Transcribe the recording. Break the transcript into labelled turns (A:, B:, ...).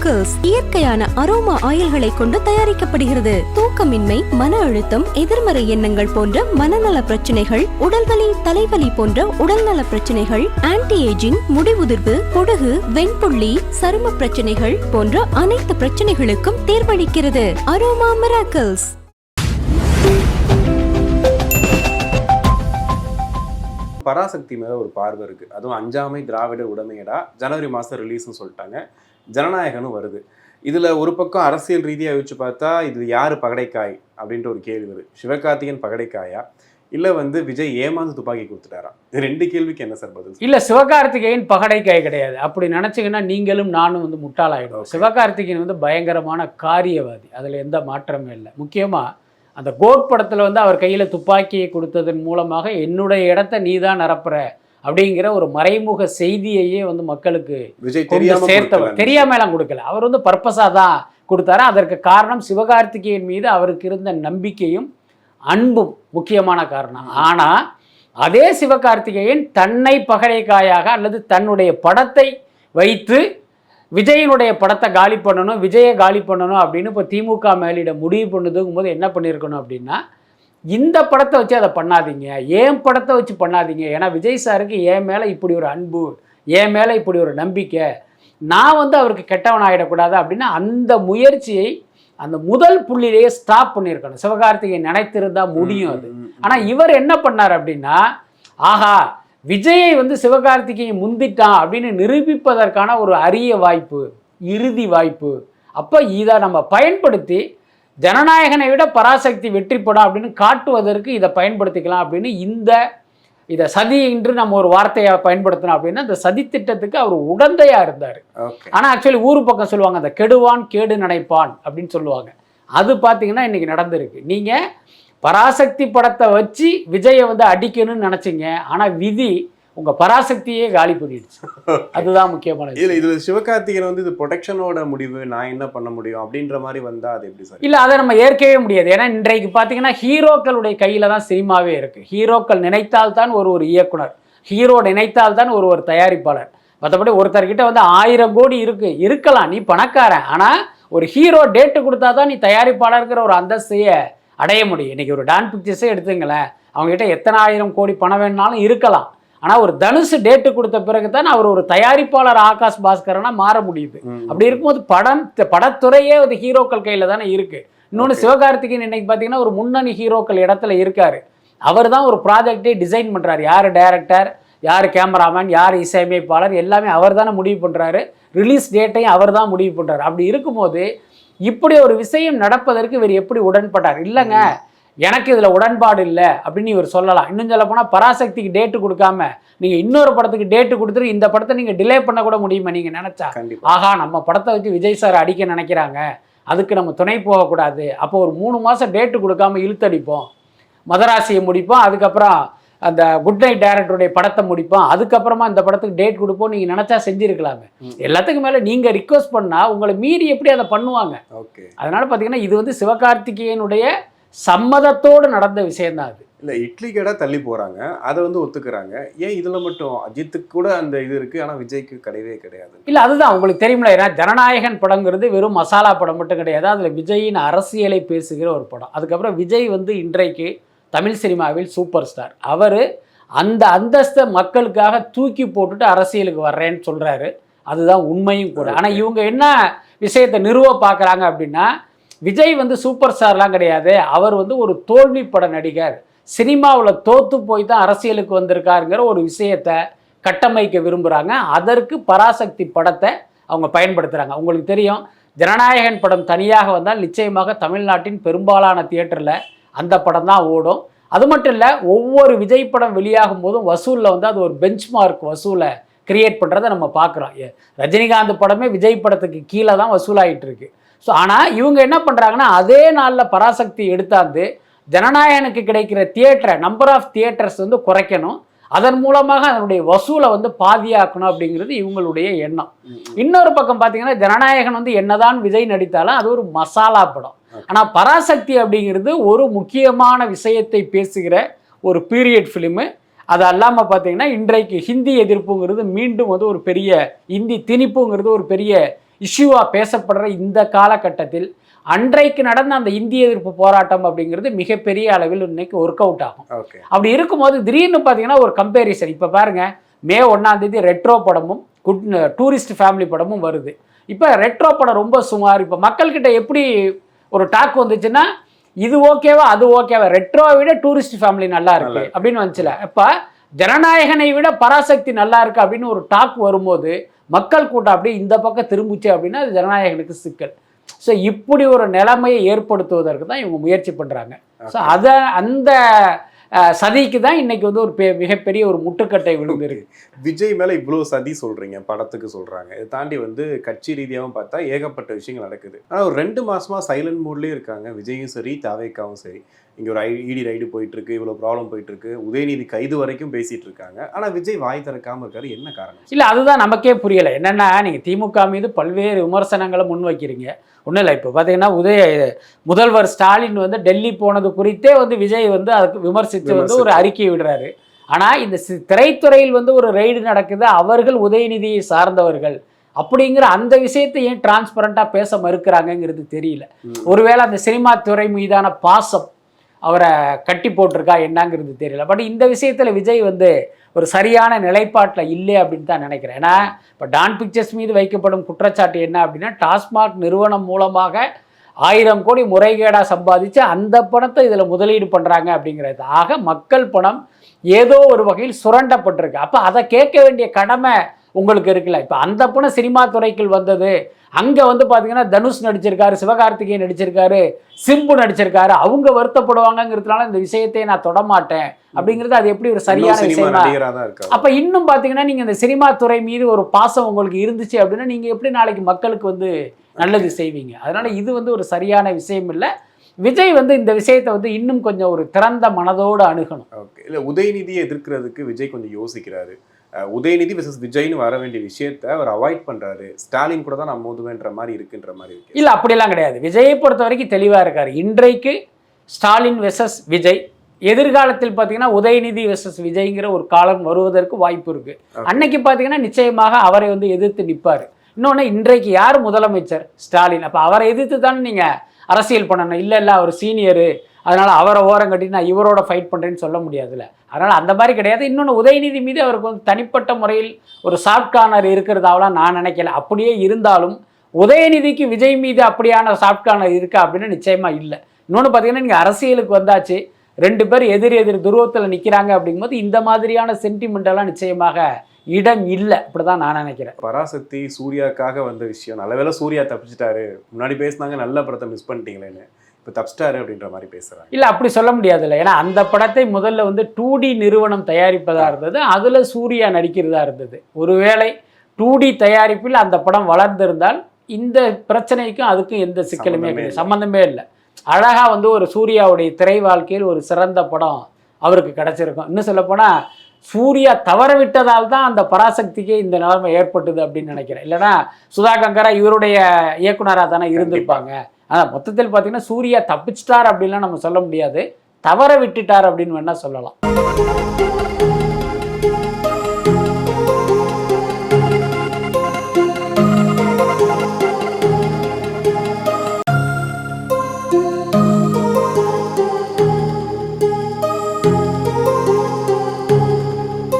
A: Aroma இயற்கையான aroma ஆயில்களை கொண்டு தயாரிக்கப்படுகிறது. தூக்கமின்மை மன அழுத்தம் எதிர்மறை எண்ணங்கள் போன்ற மனநல பிரச்சனைகள் உடல்வலி தலைவலி போன்ற உடல்நல பிரச்சனைகள் ஆன்டி ஏஜிங் முடிவுதிர்வு பொடுகு வெண்புள்ளி சரும பிரச்சனைகள் போன்ற அனைத்து பிரச்சனைகளுக்கும் தேர்வளிக்கிறது. அரோமா மிராக்கிள்ஸ்
B: பராசக்தி மேல ஒரு பார்வை இருக்கு. அதுவும் அஞ்சாமை திராவிட உடமையடா. ஜனவரி மாசம் ரிலீஸ்னு சொல்லிட்டாங்க. ஜனநாயகனும் வருது. இதுல ஒரு பக்கம் அரசியல் ரீதியா யோசிச்சு பார்த்தா இது யாரு பகடைக்காய் அப்படின்ற ஒரு கேள்வி வருது. சிவகார்த்திகேயன் பகடைக்காயா? இல்ல வந்து விஜய் ஏமாந்து துப்பாக்கி கொடுத்துட்டாரா? இது ரெண்டு கேள்விக்கு என்ன சார் பதில்?
C: இல்ல சிவகார்த்திகேயன் பகடைக்காய் கிடையாது. அப்படி நினைச்சீங்கன்னா நீங்களும் நானும் வந்து முட்டாளாயிடும்
B: Okay.
C: சிவகார்த்திகேயன் வந்து பயங்கரமான காரியவாதி. அதுல எந்த மாற்றமே இல்லை. முக்கியமா அந்த கோட் படத்துல வந்து அவர் கையில துப்பாக்கியை கொடுத்ததன் மூலமாக என்னுடைய இடத்த நீ தான் நிரப்புற அப்படிங்கிற ஒரு மறைமுக செய்தியையே வந்து மக்களுக்கு
B: தெரியாம
C: சேர்த்தவர். தெரியாம எல்லாம் கொடுக்கல. அவர் வந்து பர்பஸாக தான் கொடுத்தாரு. அதற்கு காரணம் சிவகார்த்திகேயன் மீது அவருக்கு இருந்த நம்பிக்கையும் அன்பும் முக்கியமான காரணம். ஆனா அதே சிவகார்த்திகேயன் தன்னை பகடைக்காயாக அல்லது தன்னுடைய படத்தை வைத்து விஜயனுடைய படத்தை காலி பண்ணணும் விஜயை காலி பண்ணணும் அப்படின்னு இப்போ திமுக மேலிட முடிவு பண்ணுதுங்கும் போது என்ன பண்ணியிருக்கணும் அப்படின்னா இந்த படத்தை வச்சு அதை பண்ணாதீங்க ஏன் படத்தை வச்சு பண்ணாதீங்க? ஏன்னா விஜய் சாருக்கு என் மேலே இப்படி ஒரு அன்பு என் மேலே இப்படி ஒரு நம்பிக்கை நான் வந்து அவருக்கு கெட்டவன் ஆகிடக்கூடாது அப்படின்னு அந்த முயற்சியை அந்த முதல் புள்ளியிலேயே ஸ்டாப் பண்ணியிருக்கணும். சிவகார்த்திகேயன் நினைத்திருந்தா முடியும் அது. ஆனால் இவர் என்ன பண்ணார் அப்படின்னா ஆஹா விஜயை வந்து சிவகார்த்திகேயன் முந்திட்டான் அப்படின்னு நிரூபிப்பதற்கான ஒரு அரிய வாய்ப்பு இறுதி வாய்ப்பு. அப்போ இதை நம்ம பயன்படுத்தி ஜனநாயகனை விட பராசக்தி வெற்றி படம் அப்படின்னு காட்டுவதற்கு இதை பயன்படுத்திக்கலாம் அப்படின்னு இந்த இதை சதி என்று நம்ம ஒரு வார்த்தையை பயன்படுத்தினோம் அப்படின்னா இந்த சதி திட்டத்துக்கு அவர் உடந்தையாக இருந்தார். ஆனால் ஆக்சுவலி ஊர் பக்கம் சொல்லுவாங்க அந்த கெடுவான் கேடு நினைப்பான் அப்படின்னு சொல்லுவாங்க. அது பார்த்தீங்கன்னா இன்னைக்கு நடந்திருக்கு. நீங்கள் பராசக்தி படத்தை வச்சு விஜயை வந்து அடிக்கணும்னு நினச்சிங்க. ஆனால் விதி உங்கள் பராசக்தியே காலி பண்ணிடுச்சு. அதுதான் முக்கியமான
B: இல்ல இதுல சிவகார்த்திகேயன் வந்து இது ப்ரொடெக்ஷனோட முடிவு நான் என்ன பண்ண முடியும் அப்படின்ற மாதிரி வந்தா அது எப்படி சார்?
C: இல்லை அதை நம்ம ஏற்கவே முடியாது. ஏன்னா இன்றைக்கு பார்த்தீங்கன்னா ஹீரோக்களுடைய கையில் தான் சினிமாவே இருக்குது ஹீரோக்கள் நினைத்தால்தான் ஒரு ஒரு இயக்குனர். ஹீரோ நினைத்தால்தான் ஒரு ஒரு தயாரிப்பாளர். மற்றபடி ஒருத்தர்கிட்ட வந்து ஆயிரம் கோடி இருக்கு. இருக்கலாம் நீ பணக்காரன். ஆனால் ஒரு ஹீரோ டேட்டு கொடுத்தா தான் நீ தயாரிப்பாளருங்கிற ஒரு அந்தஸ்தையை அடைய முடியும். இன்னைக்கு ஒரு டான் பிக்சர்ஸே எடுத்துங்களேன். அவங்ககிட்ட எத்தனை ஆயிரம் கோடி பணம் வேணுனாலும் இருக்கலாம். ஆனால் ஒரு தனுசு டேட்டு கொடுத்த பிறகு தான் அவர் ஒரு தயாரிப்பாளர் ஆகாஷ் பாஸ்கரனா மாற முடியுது. அப்படி இருக்கும்போது படம் படத்துறையே ஒரு ஹீரோக்கள் கையில் தானே இருக்கு. இன்னொன்று. சிவகார்த்திகேயன் இன்னைக்கு பார்த்தீங்கன்னா ஒரு முன்னணி ஹீரோக்கள் இடத்துல இருக்காரு. அவர் தான் ஒரு ப்ராஜெக்டே டிசைன் பண்ணுறாரு யார் டைரக்டர் யார் கேமராமேன் யார் இசையமைப்பாளர் எல்லாமே அவர் தானே முடிவு பண்ணுறாரு ரிலீஸ் டேட்டையும் அவர் தான் முடிவு பண்ணுறாரு அப்படி இருக்கும்போது இப்படி ஒரு விஷயம் நடப்பதற்கு இவர் எப்படி உடன்பட்டார்? இல்லைங்க. எனக்கு இதில் உடன்பாடு இல்லை அப்படின்னு இவர் சொல்லலாம். இன்னும் சொல்ல போனால் பராசக்திக்கு டேட்டு கொடுக்காம நீங்கள் இன்னொரு படத்துக்கு டேட்டு கொடுத்துட்டு இந்த படத்தை நீங்கள் டிலே பண்ண கூட முடியுமா நீங்கள் நினச்சா? ஆஹா நம்ம படத்தை வச்சு விஜய் சார் அடிக்க நினைக்கிறாங்க. அதுக்கு நம்ம துணை போகக்கூடாது. அப்போ ஒரு மூணு மாதம் டேட்டு கொடுக்காம இழுத்தடிப்போம். மதராசியை முடிப்போம். அதுக்கப்புறம் அந்த குட் நைட் டேரக்டருடைய படத்தை முடிப்போம். அதுக்கப்புறமா இந்த படத்துக்கு டேட் கொடுப்போம் நீங்கள் நினச்சா செஞ்சுருக்கலாமே. எல்லாத்துக்கும் மேலே நீங்கள் ரிக்வஸ்ட் பண்ணால் உங்களை மீறி எப்படி அதை பண்ணுவாங்க?
B: ஓகே.
C: அதனால பார்த்தீங்கன்னா இது வந்து சிவகார்த்திகேயனுடைய சம்மதத்தோடு நடந்த விஷயம்தான் அது.
B: இல்ல இட்லி கடை தள்ளி போறாங்க. அதை வந்து ஒத்துக்கிறாங்க. ஏன் இதுல மட்டும்? அஜித்துக்கு கூட அந்த இது இருக்கு. ஆனா விஜய்க்கு கிடையவே கிடையாது.
C: இல்லை அதுதான் உங்களுக்கு தெரியுமில்ல ஏன்னா ஜனநாயகன் படங்கிறது வெறும் மசாலா படம் மட்டும் கிடையாது. அதில் விஜயின் அரசியலை பேசுகிற ஒரு படம். அதுக்கப்புறம் விஜய் வந்து இன்றைக்கு தமிழ் சினிமாவில் சூப்பர் ஸ்டார். அவர் அந்த அந்தஸ்தை மக்களுக்காக தூக்கி போட்டுட்டு அரசியலுக்கு வர்றேன்னு சொல்கிறாரு அதுதான் உண்மையும் கூட. ஆனால் இவங்க என்ன விஷயத்தை நிறுவ பார்க்குறாங்க அப்படின்னா விஜய் வந்து சூப்பர் ஸ்டார்லாம் கிடையாது. அவர் வந்து ஒரு தோல்வி பட நடிகர். சினிமாவில் தோத்து போய் தான் அரசியலுக்கு வந்திருக்காருங்கிற ஒரு விஷயத்தை கட்டமைக்க விரும்புகிறாங்க அதற்கு பராசக்தி படத்தை அவங்க பயன்படுத்துகிறாங்க உங்களுக்கு தெரியும் ஜனநாயகன் படம் தனியாக வந்தால் நிச்சயமாக தமிழ்நாட்டின் பெரும்பாலான தியேட்டரில் அந்த படம் தான் ஓடும். அது மட்டும் இல்லை ஒவ்வொரு விஜய் படம் வெளியாகும் போதும் வசூலில் வந்து அது ஒரு பெஞ்ச் மார்க் வசூலை கிரியேட் பண்ணுறதை நம்ம பார்க்குறோம். ரஜினிகாந்த் படமே விஜய் படத்துக்கு கீழே தான் வசூலாகிட்டு இருக்குது ஸோ ஆனால் இவங்க என்ன பண்ணுறாங்கன்னா அதே நாளில் பராசக்தி எடுத்தாந்து ஜனநாயகனுக்கு கிடைக்கிற தியேட்டரை நம்பர் ஆஃப் தியேட்டர்ஸ் வந்து குறைக்கணும். அதன் மூலமாக அதனுடைய வசூலை வந்து பாதியாக்கணும் அப்படிங்கிறது இவங்களுடைய எண்ணம். இன்னொரு பக்கம் பார்த்தீங்கன்னா ஜனநாயகன் வந்து என்னதான் விஜய் நடித்தாலும் அது ஒரு மசாலா படம். ஆனால் பராசக்தி அப்படிங்கிறது ஒரு முக்கியமான விஷயத்தை பேசுகிற ஒரு பீரியட் ஃபிலிமு அது அல்லாமல் பார்த்தீங்கன்னா இன்றைக்கு ஹிந்தி எதிர்ப்புங்கிறது மீண்டும் வந்து ஒரு பெரிய இந்தி திணிப்புங்கிறது ஒரு பெரிய இஷ்யூவாக பேசப்படுற இந்த காலகட்டத்தில் அன்றைக்கு நடந்த அந்த இந்திய எதிர்ப்பு போராட்டம் அப்படிங்கிறது மிகப்பெரிய அளவில் இன்னைக்கு ஒர்க் அவுட் ஆகும். அப்படி இருக்கும்போது திடீர்னு பார்த்தீங்கன்னா ஒரு கம்பேரிசன் இப்போ பாருங்க மே ஒன்றாம் தேதி ரெட்ரோ படமும் குட் டூரிஸ்ட் ஃபேமிலி படமும் வருது. இப்போ ரெட்ரோ படம் ரொம்ப சுமார். இப்போ மக்கள்கிட்ட எப்படி ஒரு டாக் வந்துச்சுன்னா இது ஓகேவா அது ஓகேவா ரெட்ரோவை விட டூரிஸ்ட் ஃபேமிலி நல்லா இருக்கு. அப்படின்னு வந்துச்சுல. இப்போ ஜனநாயகனை விட பராசக்தி நல்லா இருக்கு அப்படின்னு ஒரு டாக் வரும்போது மக்கள் கூட்டம் அப்படியே இந்த பக்கம் திரும்பிச்சு அப்படின்னா அது ஜனநாயகனுக்கு சிக்கல். ஸோ இப்படி ஒரு நிலைமையை ஏற்படுத்துவதற்கு தான் இவங்க முயற்சி பண்ணுறாங்க ஸோ அதை அந்த சதிக்கு தான் இன்னைக்கு வந்து ஒரு பெ- மிகப்பெரிய ஒரு முட்டுக்கட்டை விழுந்திருக்கு.
B: விஜய் மேல இவ்வளவு சதி சொல்றீங்க படத்துக்கு சொல்றாங்க. இதை தாண்டி வந்து கட்சி ரீதியாகவும் பார்த்தா ஏகப்பட்ட விஷயங்கள் நடக்குது. ஆனா ஒரு ரெண்டு மாசமா சைலண்ட் மூட்லயே இருக்காங்க. விஜயும் சரி தாவேக்காவும் சரி. இங்க ஒரு இடி ரைடு போயிட்டு இருக்கு இவ்வளவு ப்ராப்ளம் போயிட்டு இருக்கு உதயநிதி கைது வரைக்கும் பேசிட்டு இருக்காங்க. ஆனா விஜய் வாய் திறக்காம இருக்காரு என்ன காரணம்?
C: இல்லை அதுதான் நமக்கே புரியலை. என்னென்னா நீங்கள் திமுக மீது பல்வேறு விமர்சனங்களை முன்வைக்கிறீங்க ஒன்றும் இல்லை இப்போ பார்த்தீங்கன்னா உதய முதல்வர் ஸ்டாலின் வந்து டெல்லி போனது குறித்தே வந்து விஜய் வந்து அதுக்கு விமர்சித்து வந்து ஒரு. அறிக்கை விடுறாரு. ஆனால் இந்த திரைத்துறையில் வந்து ஒரு ரெய்டு நடக்குது அவர்கள் உதயநிதியை சார்ந்தவர்கள். அப்படிங்கிற அந்த விஷயத்தை ஏன் டிரான்ஸ்பரண்ட்டாக பேச மறுக்கிறாங்கங்கிறது தெரியல. ஒருவேளை அந்த சினிமா துறை மீதான பாசம் அவரை கட்டி போட்டிருக்கா என்னங்கிறது தெரியல. பட் இந்த விஷயத்தில் விஜய் வந்து ஒரு சரியான நிலைப்பாட்டில் இல்லை அப்படின்னு தான் நினைக்கிறேன். ஏன்னா இப்போ டான் பிக்சர்ஸ் மீது வைக்கப்படும் குற்றச்சாட்டு என்ன அப்படின்னா டாஸ்மாக் நிறுவனம் மூலமாக ஆயிரம் கோடி முறைகேடாக சம்பாதிச்சு அந்த பணத்தை இதில் முதலீடு பண்ணுறாங்க அப்படிங்கிறது. ஆக மக்கள் பணம் ஏதோ ஒரு வகையில் சுரண்டப்பட்டிருக்கு. அப்போ அதை கேட்க வேண்டிய கடமை உங்களுக்கு இருக்குல்ல. இப்போ அந்த பணம் சினிமா துறைக்குள் வந்தது. அங்கே வந்து பார்த்தீங்கன்னா தனுஷ் நடிச்சிருக்காரு சிவகார்த்திகேயன் நடிச்சிருக்காரு சிம்பு நடிச்சிருக்காரு. அவங்க வருத்தப்படுவாங்கங்கிறதுனால இந்த விஷயத்தை நான் தொடமாட்டேன் அப்படிங்கிறது அது எப்படி ஒரு சரியான விஷயமா? அப்ப இன்னும் பாத்தீங்கன்னா நீங்க இந்த சினிமா துறை மீது ஒரு பாசம் உங்களுக்கு இருந்துச்சு அப்படின்னா நீங்க எப்படி நாளைக்கு மக்களுக்கு வந்து நல்லது செய்வீங்க? அதனால இது வந்து ஒரு சரியான விஷயம் இல்லை. விஜய் வந்து இந்த விஷயத்தை வந்து இன்னும் கொஞ்சம் ஒரு திறந்த மனதோடு அணுகணும்.
B: ஓகே. இல்ல உதயநிதியை எதிர்க்கிறதுக்கு விஜய் கொஞ்சம் யோசிக்கிறாரு. உதயநிதி விசஸ் விஜய்னு வர வேண்டிய விஷயத்த அவர் அவாய்ட் பண்றாரு. ஸ்டாலின் கூட தான் நான் மோதுவேன்ற மாதிரி இருக்குன்ற மாதிரி இருக்கு.
C: இல்ல அப்படிலாம் கிடையாது. விஜயை பொறுத்த வரைக்கும் தெளிவா இருக்காரு. இன்றைக்கு ஸ்டாலின் வெசஸ் விஜய் எதிர்காலத்தில் பார்த்தீங்கன்னா உதயநிதி வெசஸ் விஜய்ங்கிற ஒரு காலம் வருவதற்கு வாய்ப்பு இருக்கு. அன்னைக்கு பார்த்தீங்கன்னா நிச்சயமாக அவரை வந்து எதிர்த்து நிற்பார் இன்னொன்று இன்றைக்கு யார் முதலமைச்சர்? ஸ்டாலின். அப்போ அவரை எதிர்த்து தானே நீங்கள் அரசியல் பண்ணணும். இல்லை இல்லை அவர் சீனியரு அதனால் அவரை ஓரம் கட்டி நான் இவரோட ஃபைட் பண்ணுறேன்னு சொல்ல முடியாதுல்ல. அதனால் அந்த மாதிரி கிடையாது. இன்னொன்று உதயநிதி மீது அவருக்கு வந்து தனிப்பட்ட முறையில் ஒரு சாஃப்ட் கார்னர் இருக்கிறதாவெல்லாம் நான் நினைக்கல. அப்படியே இருந்தாலும் உதயநிதிக்கு விஜய் மீது அப்படியான சாஃப்ட் கார்னர் இருக்கா அப்படின்னு நிச்சயமாக இல்லை. இன்னொன்று பார்த்தீங்கன்னா நீங்கள் அரசியலுக்கு வந்தாச்சு ரெண்டு பேர் எதிர் எதிர் துருவத்தில் நிற்கிறாங்க அப்படிங்கும்போது இந்த மாதிரியான சென்டிமெண்டெல்லாம் நிச்சயமாக இடம் இல்லை. அப்படிதான் நான் நினைக்கிறேன்.
B: பராசக்தி சூர்யாக்காக வந்த விஷயம். நல்லவேளை சூர்யா தப்பிச்சிட்டாரு. முன்னாடி பேசினாங்க நல்ல படத்தை மிஸ் பண்ணிட்டீங்களேன்னு. இப்போ தப்பிச்சிட்டாரு அப்படின்ற மாதிரி பேசுறாங்க.
C: இல்லை அப்படி சொல்ல முடியாதுல்ல. ஏன்னா அந்த படத்தை முதல்ல வந்து டூ டி நிறுவனம் தயாரிப்பதா இருந்தது. அதில் சூர்யா நடிக்கிறதா இருந்தது. ஒருவேளை டூ டி தயாரிப்பில் அந்த படம் வளர்ந்திருந்தால் இந்த பிரச்சனைக்கும் அதுக்கும் எந்த சிக்கலுமே
B: சம்பந்தமே
C: கிடையாது.
B: இல்லை.
C: சம்மந்தமே இல்லை. அழகா வந்து ஒரு சூர்யாவுடைய திரை வாழ்க்கையில் ஒரு சிறந்த படம் அவருக்கு கிடைச்சிருக்கும். இன்னும் சொல்லப்போனால் சூர்யா தவற விட்டதால் தான் அந்த பராசக்திக்கு இந்த நிலைமை ஏற்பட்டது அப்படின்னு நினைக்கிறேன். இல்லைன்னா சுதா கங்கரா இவருடைய இயக்குனராக தானே இருந்திருப்பாங்க. ஆனால் மொத்தத்தில் பார்த்தீங்கன்னா சூர்யா தப்பிச்சிட்டார் அப்படின்லாம் நம்ம சொல்ல முடியாது. தவற விட்டுட்டார் அப்படின்னு வேணா சொல்லலாம்.